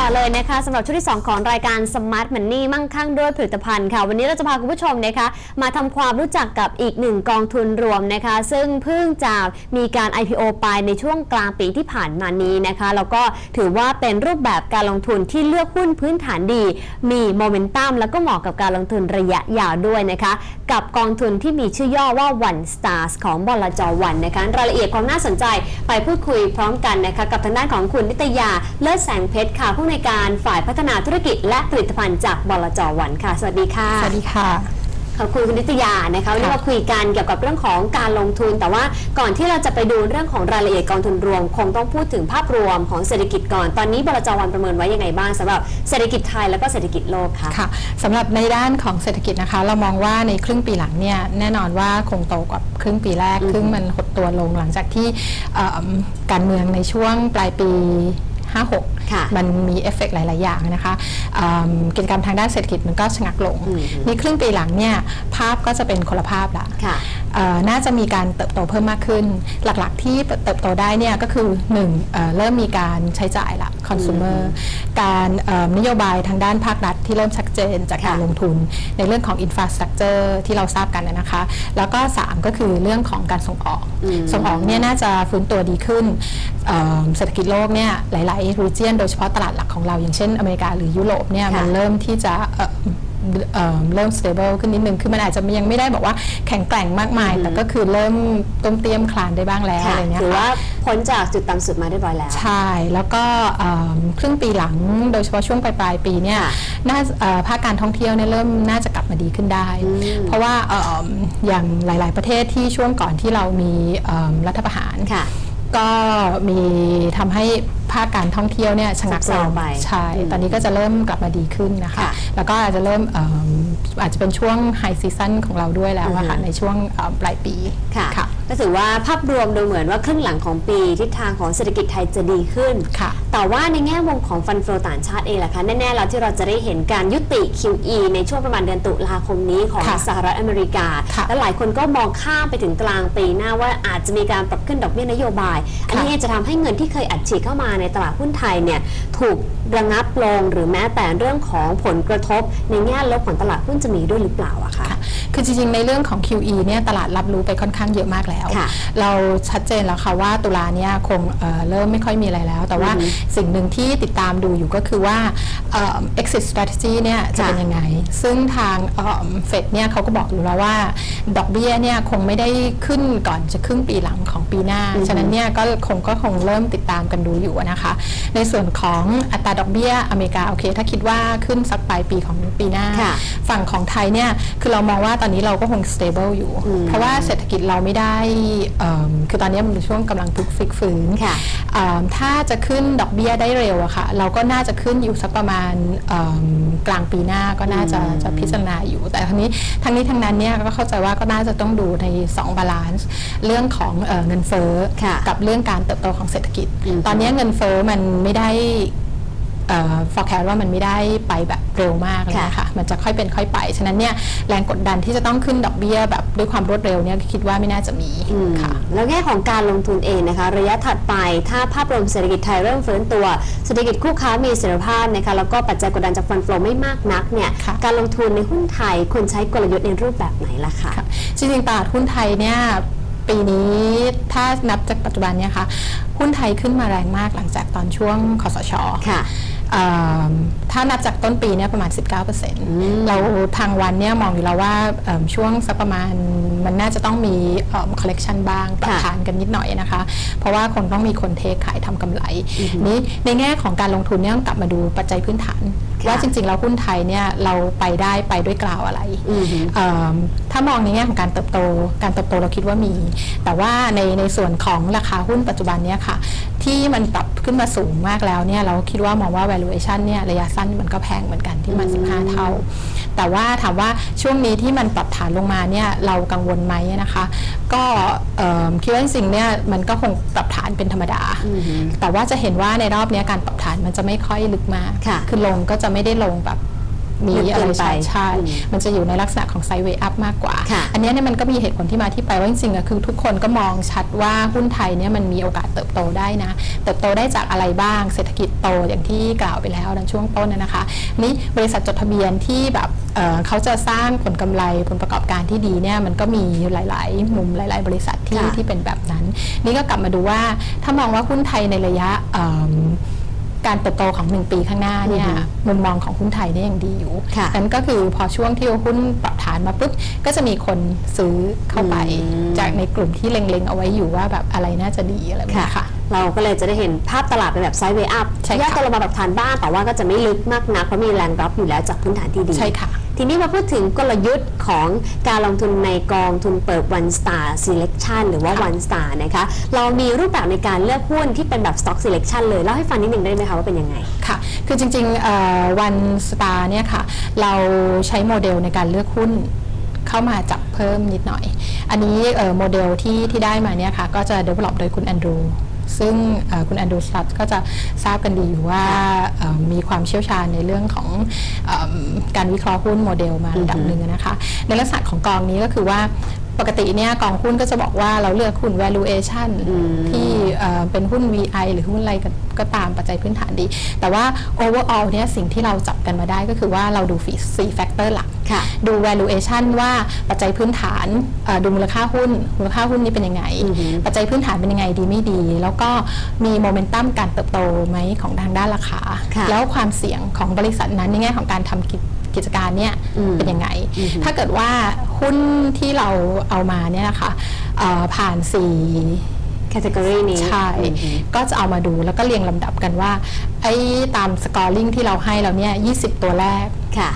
ต่อเลยนะคะสำหรับช่วงที่ 2 ของรายการ Smart Money มั่งคั่งด้วยผลิตภัณฑ์ค่ะ วันนี้เราจะพาคุณผู้ชมนะคะ มาทำความรู้จักกับอีกหนึ่งกองทุนรวมนะคะ ซึ่งเพิ่งจะมีการ IPO ไปในช่วงกลางปีที่ผ่านมานี้นะคะ แล้วก็ถือว่าเป็นรูปแบบการลงทุนที่เลือกหุ้นพื้นฐานดี มีโมเมนตัมแล้วก็เหมาะกับการลงทุนระยะยาวด้วยนะคะ กับกองทุนที่มีชื่อย่อว่า One Stars ของบลจวันนะคะรายละเอียดความน่าสนใจไปพูดคุยพร้อมกันนะคะกับทางด้านของคุณนิตยาเลิศแสงเพชรค่ะผู้ในวยการฝ่ายพัฒนาธุรกิจ และผลิตภัณฑ์จากบลจวันค่ะ สวัสดีค่ะ สวัสดีค่ะขอบคุณคุณนิตยานะคะวันนี้ค่ะมาคุยกันเกี่ยวกับเรื่องของการลงทุน แต่ว่าก่อนที่เราจะไปดูเรื่องของรายละเอียดกองทุนรวม คงต้องพูดถึงภาพรวมของเศรษฐกิจก่อน ตอนนี้บลจวันประเมินไว้ยังไงบ้างสำหรับเศรษฐกิจไทยแล้วก็เศรษฐกิจโลกค่ะค่ะสำหรับในด้านของเศรษฐกิจนะคะ เรามองว่าในครึ่งปีหลังเนี่ยแน่นอนว่าคงโตกว่าครึ่งปีแรกอืมครึ่งมันหดตัวลงหลังจากที่เอิ่มการเมืองในช่วงปลายปี56ค่ะ มันมีเอฟเฟกต์หลาย ๆ อย่างนะคะเอิ่มกิจกรรมทางด้านเศรษฐกิจมันก็ชะงักลงอืมนี่ครึ่งปีหลังเนี่ยภาพก็จะเป็นคนละภาพละค่ะเอ่อ น่าจะมีการเติบโตเพิ่มมากขึ้น หลักๆที่เติบโตได้เนี่ยก็คือ1เอ่อเริ่มมีการใช้จ่ายละ consumer การเอ่อนโยบายทางด้านภาครัฐที่เริ่มชัดเจนจากการค่ะลงทุน ในเรื่องของ infrastructure ที่เราทราบกันนะคะ แล้วก็ 3 ก็คือเรื่องของการส่งออกอืมส่งออกเนี่ยน่าจะฟื้นตัวดีขึ้นเอ่อเศรษฐกิจโลกเนี่ยหลายๆ region โดยเฉพาะตลาดหลักของเรา อย่างเช่นอเมริกาหรือยุโรปเนี่ยค่ะมันเริ่มที่จะ เอ่อเอ่อเริ่ม stable ขึ้นนิดนึง คือมันอาจจะยังไม่ได้บอกว่าแข็งแกร่งมากมาย แต่ก็คือเริ่มต้มเตี้ยมคลานได้บ้างแล้วค่ะอะไรเงี้ยถือค่ะว่าพ้นจากจุดต่ำสุดมาได้ร้อยแล้ว ใช่ แล้วก็เอิ่มครึ่งปีหลังโดยเฉพาะช่วงปลายปลายๆปีเนี่ยค่ะน่าเอ่อภาคการท่องเที่ยวเนี่ยเริ่มน่าจะกลับมาดีขึ้นได้ อืมเพราะว่าเอิ่มอย่างหลาย ๆ ประเทศที่ช่วงก่อนที่เรามีเอิ่มรัฐประหาร ค่ะ ก็มีทำให้ภาคการท่องเที่ยวเนี่ยชะงักซบลเซางไปใช่อืมตอนนี้ก็จะเริ่มกลับมาดีขึ้นนะคะค่ะแล้วก็อาจจะเริ่มเอิ่มอาจจะเป็นช่วงไฮซีซั o นของเราด้วยแล้วอะค่ะอือฮึในช่วงเอิ่มปลายปีค่ะค่ะ ก็ถือว่าภาพรวมดูเหมือนว่าครึ่งหลังของปีทิศทางของเศรษฐกิจไทยจะดีขึ้น ค่ะแต่ว่าในแง่มุมของฟันโฟต่างชาติเองล่ะคะ แน่ๆแล้วที่เราจะได้เห็นการยุติ QE ในช่วงประมาณเดือนตุลาคมนี้ของค่ะสหรัฐอเมริกา ค่ะและหลายคนก็มองข้ามไปถึงกลางปีหน้าว่าอาจจะมีการปรับขึ้นดอกเบี้ยนโยบาย อันนี้ค่ะ เองจะทำให้เงินที่เคยอัดฉีดเข้ามาในตลาดหุ้นไทยเนี่ยถูกระงับลงหรือแม้แต่เรื่องของผลกระทบ ในแง่ลบของตลาดหุ้นจะมีด้วยหรือเปล่าอะคะ ค่ะคือจริงๆ ในเรื่องของ QE เนี่ยตลาดรับรู้ไปค่อนข้างเยอะมากแล้วค่ะเราชัดเจนแล้วค่ะว่าตุลาเนี่ยคงเอ่อเริ่มไม่ค่อยมีอะไรแล้ว แต่ว่าอือฮึสิ่งหนึ่งที่ติดตามดูอยู่ก็คือว่าเอ่อ exit strategy เนี่ยจะเป็นค่ะยังไง ซึ่งทางเฟดเนี่ยเขาก็บอกอยู่แล้วว่า ดอกเบี้ยเนี่ยคงไม่ได้ขึ้นก่อนจะครึ่งปีหลังของปีหน้าอือฮึฉะนั้นเนี่ยก็คงก็คงเริ่มติดตามกันดูอยู่นะคะ ในส่วนของอัตราดอกเบี้ยอเมริกาโอเค ถ้าคิดว่าขึ้นสักปลายปีของปีหน้าค่ะฝั่งของไทยเนี่ยคือเรามองว่าตอนนี้เราก็คง stable อยู่อืมเพราะว่าเศรษฐกิจเราไม่ได้เอิ่มคือตอนนี้มันเป็นช่วงกำลังพลิกฟิกฟื้นค่ะเอิ่มถ้าจะขึ้นดอกเบี้ยได้เร็วอะค่ะ เราก็น่าจะขึ้นอยู่สักประมาณเอิ่มกลางปีหน้าก็น่าจะอืมจะพิจารณาอยู่ แต่ทั้งนี้ทั้งนี้ทั้งนั้นเนี่ยก็เข้าใจว่าก็น่าจะต้องดูใน2บาลานซ์เรื่องของเอ่อเงินเฟ้อค่ะกับเรื่องการเติบโตของเศรษฐกิจอืมตอนนี้เงินเฟ้อมันไม่ได้เอ่อ forecast ว่ามันไม่ได้ไปแบบเร็วมากเลยนะคะมันจะค่อยเป็นค่อยไป ฉะนั้นเนี่ยแรงกดดันที่จะต้องขึ้นดอกเบี้ยแบบด้วยความรวดเร็วเนี่ยคิดว่าไม่น่าจะมีอืมค่ะ แล้วแง่ของการลงทุนเองนะคะ ระยะถัดไปถ้าภาพรวมเศรษฐกิจไทยเริ่มฟื้นตัว เศรษฐกิจคู่ค้ามีเสถียรภาพนะคะแล้วก็ปัจจัยกดดันจากฟันโฟลไม่มากนักเนี่ยค่ะการลงทุนในหุ้นไทยควรใช้กลยุทธ์ในรูปแบบไหนล่ะคะค่ะจริงๆตลาดหุ้นไทยเนี่ยปีนี้ถ้านับจากปัจจุบันเนี่ยค่ะหุ้นไทยขึ้นมาแรงมากหลังจากตอนช่วงคสชค่ะเอิ่ม ถ้านับจากต้นปีเนี่ยประมาณ 19%เราทางวันเนี่ยมองอยู่แล้วว่าเอิ่มช่วงสักประมาณมันน่าจะต้องมีคอลเลกชันบ้างปรับค่ะฐานกันนิดหน่อยนะคะ เพราะว่าคงต้องมีคนเทคขายทำกำไร นี้ในแง่ของการลงทุนเนี่ยต้องกลับมาดูปัจจัยพื้นฐานค่ะว่าจริงๆแล้วหุ้นไทยเนี่ยเราไปได้ไปด้วยกล่าวอะไรอือฮึเอิ่มถ้ามองในแง่ของการเติบโต การเติบโตเราคิดว่ามี แต่ว่าในในส่วนของราคาหุ้นปัจจุบันเนี่ยค่ะ ที่มันปรับขึ้นมาสูงมากแล้วเนี่ยเราคิดว่ามองว่า valuation เนี่ยระยะสั้นมันก็แพงเหมือนกันที่มัน 15 เท่า แต่ว่าถามว่าช่วงนี้ที่มันปรับฐานลงมาเนี่ยเรากังวลไหมนะคะ ก็เอิ่มคิดว่าจริงๆเนี่ยมันก็คงปรับฐานเป็นธรรมดา แต่ว่าจะเห็นว่าในรอบเนี้ยการปรับฐานมันจะไม่ค่อยลึกมากค่ะอลงก็จะไม่ได้ลงแบบ มีลึกอะเกิไรนไปใช่ใช่อืมมันจะอยู่ในลักษณะของไซด์เวย์อัพมากกว่าค่ะอันเนี้ยเนี่ยมันก็มีเหตุผลที่มาที่ไปว่าจริงๆอะคือทุกคนก็มองชัดว่าหุ้นไทยเนี่ยมันมีโอกาสเติบโตได้นะ เติบโตได้จากอะไรบ้าง เศรษฐกิจโตอย่างที่กล่าวไปแล้วในช่วงต้นนะนะคะนี่บริษัทจดทะเบียนที่แบบเอ่อเขาจะสร้างผลกำไรผลประกอบการที่ดีเนี่ยมันก็มีหลาย ๆ มุมหลาย ๆ บริษัทที่ค่ะที่เป็นแบบนั้น นี่ก็กลับมาดูว่าถ้ามองว่าหุ้นไทยในระยะเอิ่ม การเติบโตของ 1 ปีข้างหน้าเนี่ยอือฮึมุมมองของหุ้นไทยเนี่ยยังดีอยู่ค่ะนั้นก็คือพอช่วงที่หุ้นปรับฐานมาปุ๊บก็จะมีคนซื้อเข้าไปอืมจากในกลุ่มที่เล็งๆ เอาไว้อยู่ว่าแบบอะไรน่าจะดีอะไรแบบนี้ค่ะ เราก็เลยจะได้เห็นภาพตลาดเป็นแบบไซด์เวย์อัพใช่ค่ะย่อตัวลงมาแบบฐานบ้านแต่ว่าก็จะไม่ลึกมากนักเพราะมีแรงรับอยู่แล้วจากพื้นฐานที่ดีใช่ค่ะ ทีนี้มาพูดถึงกลยุทธ์ของการลงทุนในกองทุนเปิด one star selection หรือว่า one star นะคะ เรามีรูปแบบในการเลือกหุ้นที่เป็นแบบ stock selection เลย เล่าให้ฟังนิดหนึ่งได้ไหมคะว่าเป็นยังไง ค่ะ คือจริงๆวันสตาร์เนี่ยค่ะ เราใช้โมเดลในการเลือกหุ้นเข้ามาจับเพิ่มนิดหน่อย อันนี้เอ่อโมเดลที่ที่ได้มาเนี่ยค่ะ ก็จะ develop โดยคุณแอนดรู ซึ่งคุณแอนดูสตัตก็จะทราบกันดีอยู่ว่ามีความเชี่ยวชาญในเรื่องของอการวิเคราะห์หุ้นโมเดลมาระดับหนึ่งนะคะ ในลักษณะของกองนี้ก็คือว่า ปกติเนี่ยกองหุ้นก็จะบอกว่าเราเลือกหุ้น valuation ที่เอ่อเป็นหุ้น VI หรือหุ้นอะไรก็ก็ตามปัจจัยพื้นฐานดี แต่ว่า overall เนี่ยสิ่งที่เราจับกันมาได้ก็คือว่าเราดู 4 factor หลักค่ะดู valuation ว่าปัจจัยพื้นฐานเอ่อดูมูลค่าหุ้น มูลค่าหุ้นนี้เป็นยังไง ปัจจัยพื้นฐานเป็นยังไงดีไม่ดี แล้วก็มีโมเมนตัมการเติบโตไหมของทางด้านราคาค่ะแล้วความเสี่ยงของบริษัทนั้นในแง่ของการทำกิจ กิจการเนี่ยอืมเป็นยังไง ถ้าเกิดว่าหุ้นที่เราเอามาเนี่ยนะคะเอ่อผ่านสี่ category นี้ ใช่อืมก็จะเอามาดูแล้วก็เรียงลำดับกันว่า ไอ้ตามสกอร์ลิงที่เราให้เราเนี่ย 20 ตัวแรกค่ะ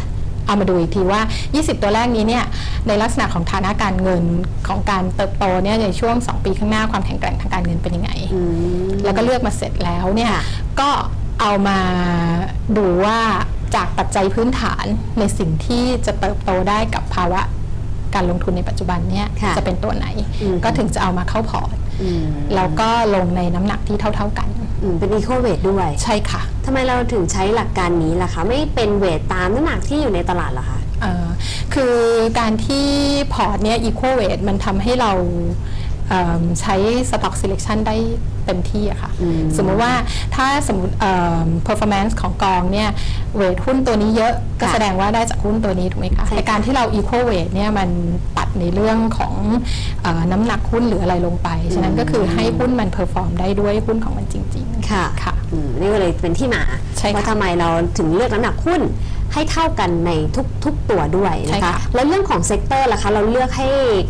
เอามาดูอีกทีว่า 20 ตัวแรกนี้เนี่ย ในลักษณะของฐานะการเงินของการเติบโตเนี่ยในช่วง 2 ปีข้างหน้าความแข็งแกร่งทางการเงินเป็นยังไงอืมแล้วก็เลือกมาเสร็จแล้วเนี่ยค่ะก็เอามาดูว่า จากปัจจัยพื้นฐานในสิ่งที่จะเติบโตได้กับภาวะการลงทุนในปัจจุบันเนี่ยค่ะจะเป็นตัวไหน อืม ก็ถึงจะเอามาเข้าพอร์ต อืมแล้วก็ลงในน้ำหนักที่เท่า ๆกัน อืมเป็น eco weight ด้วยใช่ค่ะทำไมเราถึงใช้หลักการนี้ล่ะคะ ไม่เป็นเวทตามน้ำหนักที่อยู่ในตลาดเหรอคะ เอ่อคือการที่พอร์ตเนี้ย equal weight มันทำให้เราเอิ่ม ใช้ stock selection ได้เต็มที่อะค่ะอืมสมมุติว่าถ้าสมมติเอิ่ม performance ของกองเนี่ยเวทหุ้นตัวนี้เยอะก็ค่ะแสดงว่าได้จากหุ้นตัวนี้ถูกไหมคะใช่ค่ะแต่การที่เรา equal weight เนี่ยมันตัดในเรื่องของเออน้ำหนักหุ้นหรืออะไรลงไป ฉะนั้นก็คือให้หุ้นมัน perform ได้ด้วยหุ้นของมันจริง ๆ ค่ะค่ะอืมนี่ก็เลยเป็นที่มาใช่ค่ะว่าทำไมเราถึงเลือกน้ำหนักหุ้นให้เท่ากันในทุกๆตัวด้วยใช่นะคะค่ะแล้วเรื่องของเซกเตอร์ล่ะคะ เราเลือกให้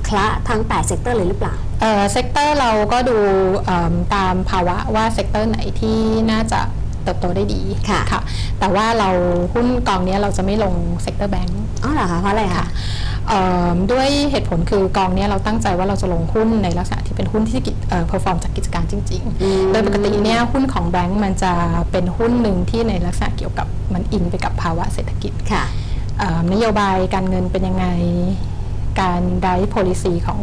คละทั้ง 8 เซกเตอร์เลยหรือเปล่า เอ่อเซกเตอร์เราก็ดูเอิ่มตามภาวะว่าเซกเตอร์ไหนที่น่าจะเติบโตได้ดีค่ะแต่ว่าเราหุ้นกองเนี้ยเราจะไม่ลงเซกเตอร์แบงก์อ๋อเหรอคะเพราะอะไรคะด้วยเหตุผลคือกองเนี้ยเราตั้งใจว่าเราจะลงหุ้นในลักษณะที่เป็นหุ้นที่เอ่อ perform จากกิจการจริงอืมๆโดยปกติเนี่ยหุ้นของแบงก์มันจะเป็นหุ้นหนึ่งที่ในลักษณะเกี่ยวกับมันอินไปกับภาวะเศรษฐกิจค่ะเอ่อนโยบายการเงินเป็นยังไง การได้ policy ของ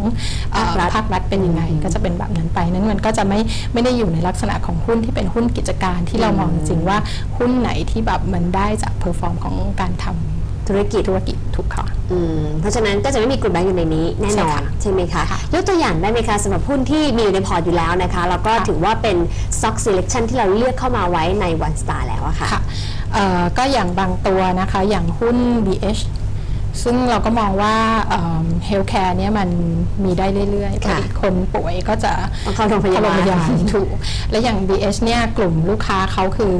เอ่อภาครัฐภาครัฐเป็นยังไง ก็จะเป็นแบบนั้นไปนั้นมันก็จะไม่ไม่ได้อยู่ในลักษณะของหุ้นที่เป็นหุ้นกิจการที่เรามองจริงๆว่าหุ้นไหนที่แบบมันได้จาก perform ของการทำธุรกิจธุรกิจถูกค่ะอืมเพราะฉะนั้นก็จะไม่มีกลุ่มแบงก์อยู่ในนี้แน่นอนใช่ค่ะใช่ไหมคะค่ะยกตัวอย่างได้ไหมคะสำหรับหุ้นที่มีอยู่ในพอร์ตอยู่แล้วนะคะแล้วก็ค่ะถือว่าเป็น stock selection ที่เราเลือกเข้ามาไว้ใน one star แล้วอะค่ะค่ะเอ่อก็อย่างบางตัวนะคะอย่างหุ้น BH ซึ่งเราก็มองว่าเฮลท์แคร์เนี่ยมันมีได้เรื่อยๆปกค่ะติคนป่วยก็จะต้องเข้าโรงพยาบาลเข้โรงพยาบาล ถูก และอย่าง BH เนี่ยกลุ่มลูกค้าเขาคือ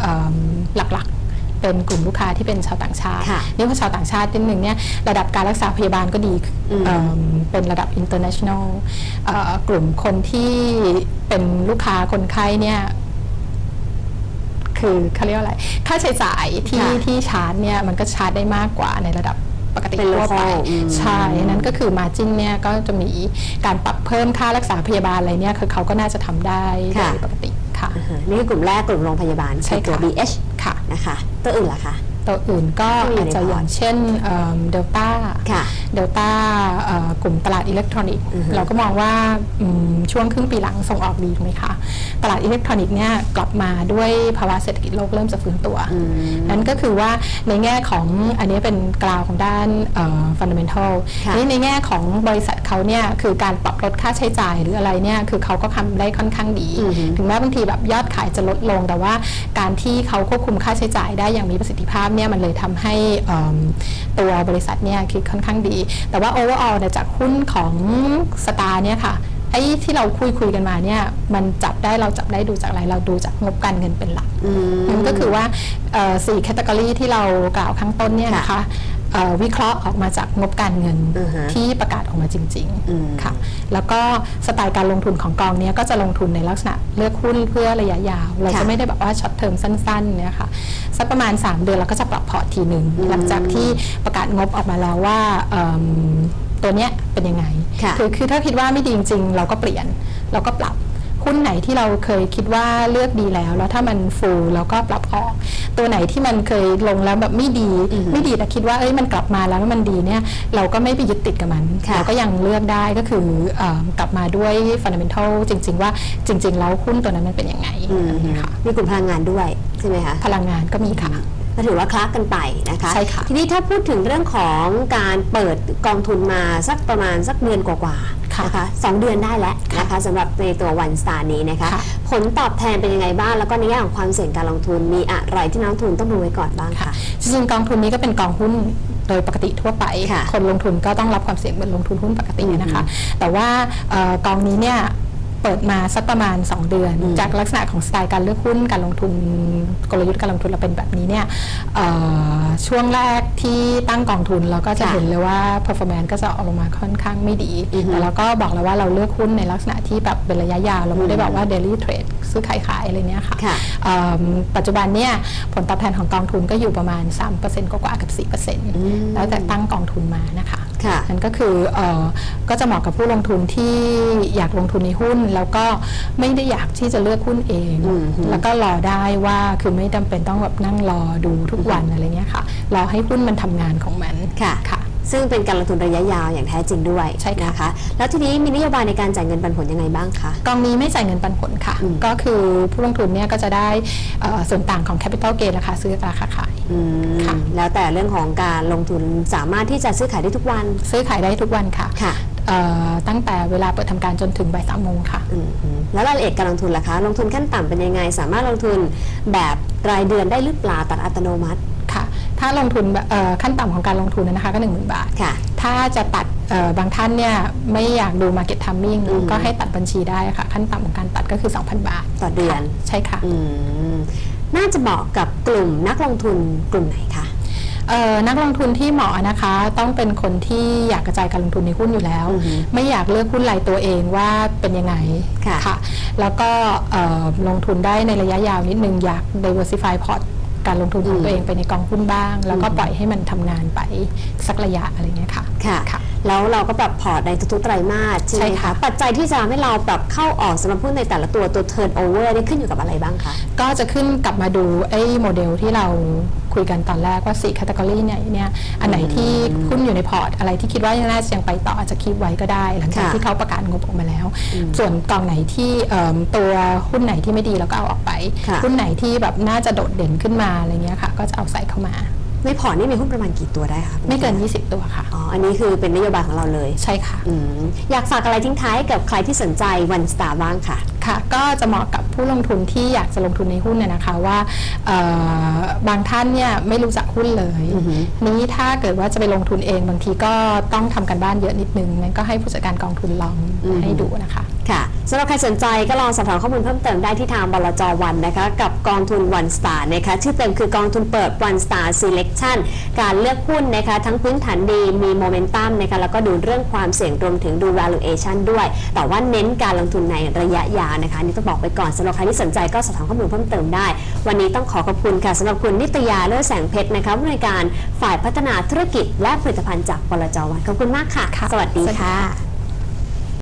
เอิ่มหลักๆ เป็นกลุ่มลูกค้าที่เป็นชาวต่างชาติค่ะนี่พอชาวต่างชาตินิดหนึ่งเนี่ยระดับการรักษาพยาบาลก็ดีอืม เอิ่มเป็นระดับ international เอ่อกลุ่มคนที่เป็นลูกค้าคนไข้เนี่ยคือเขาเรียกว่าอะไร ค่าใช้จ่ายที่ค่ะ ที่ชาร์จเนี่ยมันก็ชาร์จได้มากกว่าในระดับ ปกติเป็นทั่วไป local อืมใช่นั้นก็คือมาจิ้นเนี่ยก็จะมีการปรับเพิ่มค่ารักษาพยาบาลอะไรเนี่ยคือเขาก็น่าจะทำได้โดค่ะยปกติค่ะอ่าฮะนี่คือกลุ่มแรกกลุ่มโรงพยาบาลใช่คือตัวค่ะ BH ค่ะนะคะตัวอื่นล่ะคะตัวอื่นก็ที่อยู่อาจในจะพอร์ตอย่างเช่นเดลต้า ค่ะเดลต้ากลุ่มตลาดอิเล็กทรอนิกส์เราก็มองว่าอืมช่วงครึ่งปีหลังส่งออกดีถูกไหมคะตลาดอิเล็กทรอนิกส์เนี่ยกลับมาด้วยภาวะเศรษฐกิจโลกเริ่มจะฟื้นตัว นั่นก็คือว่าในแง่ของอันนี้เป็นกล่าวของด้านฟันเดเมนทัลค่ะ นี่ในแง่ของบริษัทเขาเนี่ยคือการปรับลดค่าใช้จ่ายหรืออะไรเนี่ยคือเขาก็ทำได้ค่อนข้างดีอือฮึถึงแม้บางทีแบบยอดขายจะลดลง แต่ว่าการที่เขาควบคุมค่าใช้จ่ายได้อย่างมีประสิทธิภาพเนี่ยมันเลยทำให้เอิ่มตัวบริษัทเนี่ยคิดค่อนข้างดีแต่ว่า overall เนี่ยจากหุ้นของสตาร์เนี่ยค่ะไอ้ที่เราคุยคุยกันมาเนี่ยมันจับได้เราจับได้ดูจากอะไรเราดูจากงบการเงินเป็นหลักอืมนั่นก็คือว่าเอ่อสี่แคตตากรีที่เรากล่าวข้างต้นเนี่ยนะคะเอ่อวิเคราะห์ออกมาจากงบการเงินอือฮะที่ประกาศออกมาจริงอืมๆค่ะแล้วก็สไตล์การลงทุนของกองเนี้ยก็จะลงทุนในลักษณะเลือกหุ้นเพื่อระยะยาว เราค่ะจะไม่ได้แบบว่าช็อตเทอมสั้นๆเนี่ยค่ะ สักประมาณ 3 เดือนเราก็จะปรับพอร์ตทีหนึ่งหลังจากที่ประกาศงบออกมาแล้วว่าเอิ่มตัวเนี้ยเป็นยังไงค่ะคือคือถ้าคิดว่าไม่ดีจริงๆ เราก็เปลี่ยนเราก็ปรับหุ้นไหนที่เราเคยคิดว่าเลือกดีแล้ว แล้วถ้ามันฟูลเราก็ปรับออก ตัวไหนที่มันเคยลงแล้วแบบไม่ดี ไม่ดีแต่คิดว่าเอ้ยมันกลับมาแล้วแล้วมันดีเนี่ยเราก็ไม่ไปยึดติดกับมันค่ะเราก็ยังเลือกได้ก็คือเออกลับมาด้วยฟันเดเมนทัลจริง ๆ ว่าจริง ๆ แล้วหุ้นตัวนั้นมันเป็นยังไงอืมค่ะมีกลุ่มพลังงานด้วย ใช่ไหมคะพลังงานก็มีค่ะ ก็ถือว่าคลักกันไปนะคะใช่ค่ะทีนี้ถ้าพูดถึงเรื่องของการเปิดกองทุนมาสักประมาณสักเดือนกว่าๆค่ะนะคะสองเดือนได้แล้วค่ะนะคะสำหรับในตัววันสตาร์นี้นะคะค่ะผลตอบแทนเป็นยังไงบ้าง แล้วก็ในแง่ของความเสี่ยงการลงทุนมีอะไรที่นักลงทุนต้องดูไว้ก่อนบ้างค่ะคะจริงๆกองทุนนี้ก็เป็นกองหุ้นโดยปกติทั่วไปค่ะคนลงทุนก็ต้องรับความเสี่ยงเหมือนลงทุนหุ้นปกตินะคะ แต่ว่าเอ่อกองนี้เนี่ย เปิดมาสักประมาณ 2 เดือนอืมจากลักษณะของสไตล์การเลือกหุ้นการลงทุนกลยุทธ์การลงทุนเราเป็นแบบนี้เนี่ยเอ่อช่วงแรกที่ตั้งกองทุนเราก็จะค่ะเห็นเลยว่า performance ก็จะออกมาค่อนข้างไม่ดีอือฮึแต่เราก็บอกแล้วว่าเราเลือกหุ้นในลักษณะที่แบบเป็นระยะยาว เราไม่ได้แบบว่า daily trade ซื้อขายขายอะไรเนี่ยค่ะค่ะเอิ่มปัจจุบันเนี่ยผลตอบแทนของกองทุนก็อยู่ประมาณ 3%กว่าๆกับ 4%แล้วแต่ตั้งกองทุนมานะคะค่ะ นั่นก็คือเออก็จะเหมาะกับผู้ลงทุนที่อยากลงทุนในหุ้น แล้วก็ไม่ได้อยากที่จะเลือกหุ้นเองอืมแล้วก็รอได้ว่าคือไม่จำเป็นต้องแบบนั่งรอดูทุกวันอะไรเงี้ยค่ะรอให้หุ้นมันทำงานของมันค่ะค่ะ ซึ่งเป็นการลงทุนระยะยาวอย่างแท้จริงด้วยใช่ค่ะ นะคะ แล้วทีนี้มีนโยบายในการจ่ายเงินปันผลยังไงบ้างคะ กองนี้ไม่จ่ายเงินปันผลค่ะ อืม ก็คือผู้ลงทุนเนี่ยก็จะได้เอ่อส่วนต่างของ Capital Gain ราคาซื้อราคาขาย อืมค่ะ แล้วแต่เรื่องของการลงทุนสามารถที่จะซื้อขายได้ทุกวันซื้อขายได้ทุกวันค่ะค่ะเอ่อตั้งแต่เวลาเปิดทำการจนถึงบ่ายสามโมงค่ะ อืมอืมแล้วรายละเอียดการลงทุนล่ะคะ ลงทุนขั้นต่ำเป็นยังไง สามารถลงทุนแบบรายเดือนได้หรือเปล่าตัดอัตโนมัติค่ะ ถ้าลงทุนแบบเอ่อขั้นต่ำของการลงทุนนะคะก็ 1 0,000 บาทค่ะถ้าจะตัดเอ่อบางท่านเนี่ยไม่อยากดู Market Timing อืมก็ให้ตัดบัญชีได้ค่ะ ขั้นต่ำของการตัดก็คือ 2,000 บาท ต่อเดือนค่ะใช่ค่ะอืมน่าจะเหมาะกับกลุ่มนักลงทุนกลุ่มไหนคะเอ่อนักลงทุนที่เหมาะนะคะต้องเป็นคนที่อยากกระจายการลงทุนในหุ้นอยู่แล้วอือฮึไม่อยากเลือกหุ้นรายตัวเองว่าเป็นยังไงค่ะแล้วก็เอ่อลงทุนได้ในระยะยาวนิดนึงอยาก diversify port การลงทุนของตัวเองไปในกองหุ้นบ้าง แล้วก็ปล่อยให้มันทำงานไปสักระยะอะไรเงี้ยค่ะค่ะค่ะ แล้วเราก็ปรับพอร์ตในทุกๆไตรมาสใช่ไหมใช่คะค่ะปัจจัยที่จะทำให้เราปรับเข้าออกสำหรับหุ้นในแต่ละตัวตัว turnover นี่ขึ้นอยู่กับอะไรบ้างคะก็จะขึ้นกลับมาดูไอ้โมเดลที่เรา คุยกันตอนแรกว่า4 category เนี่ยเนี่ยอันไหนที่หุ้นอยู่ในพอร์ต อะไรที่คิดว่ายังน่าจะยังไปต่ออาจจะคีบไว้ก็ได้ หลังจากค่ะที่เขาประกาศงบออกมาแล้ว ส่วนกองไหนที่เอิ่มตัวหุ้นไหนที่ไม่ดีเราก็เอาออกไปค่ะหุ้นไหนที่แบบน่าจะโดดเด่นขึ้นมาอะไรเงี้ยค่ะ ก็จะเอาใส่เข้ามาในพอร์ตนี่มีหุ้นประมาณกี่ตัวได้คะไม่เกิน 20 ตัวค่ะอ๋ออันนี้คือเป็นนโยบายของเราเลยใช่ค่ะอืมอยากฝากอะไรทิ้งท้ายกับใครที่สนใจวันสตาร์บ้างค่ะ ค่ะก็จะเหมาะกับผู้ลงทุนที่อยากจะลงทุนในหุ้นเนี่ยนะคะว่าเอ่อบางท่านเนี่ยไม่รู้จักหุ้นเลยอือฮึนี้ถ้าเกิดว่าจะไปลงทุนเองบางทีก็ต้องทำกันบ้านเยอะนิดนึงนั้นก็ให้ผู้จัดการกองทุนลองให้ดูนะคะค่ะสำหรับใครสนใจก็ลองสอบถามข้อมูลเพิ่มเติมได้ที่ทางบลจวันนะคะ กับกองทุน One Star นะคะชื่อเต็มคือกองทุนเปิด One Star Selection การเลือกหุ้นนะคะทั้งพื้นฐานดีมีโมเมนตัมนะคะแล้วก็ดูเรื่องความเสี่ยงรวมถึงดู valuation ด้วย แต่ว่าเน้นการลงทุนในระยะยาวนะคะอันนี่ต้องบอกไปก่อนสำหรับใครที่สนใจก็สอบถามข้อมูลเพิ่มเติมได้ วันนี้ต้องขอขอบคุณค่ะสำหรับคุณนิตยาเลิศแสงเพชรนะคะผู้ในวยการฝ่ายพัฒนาธุรกิจและผลิตภัณฑ์จากบลจวันขอบคุณมากค่ะค่ะสวัสดีสวัสดีค่ะค่ะ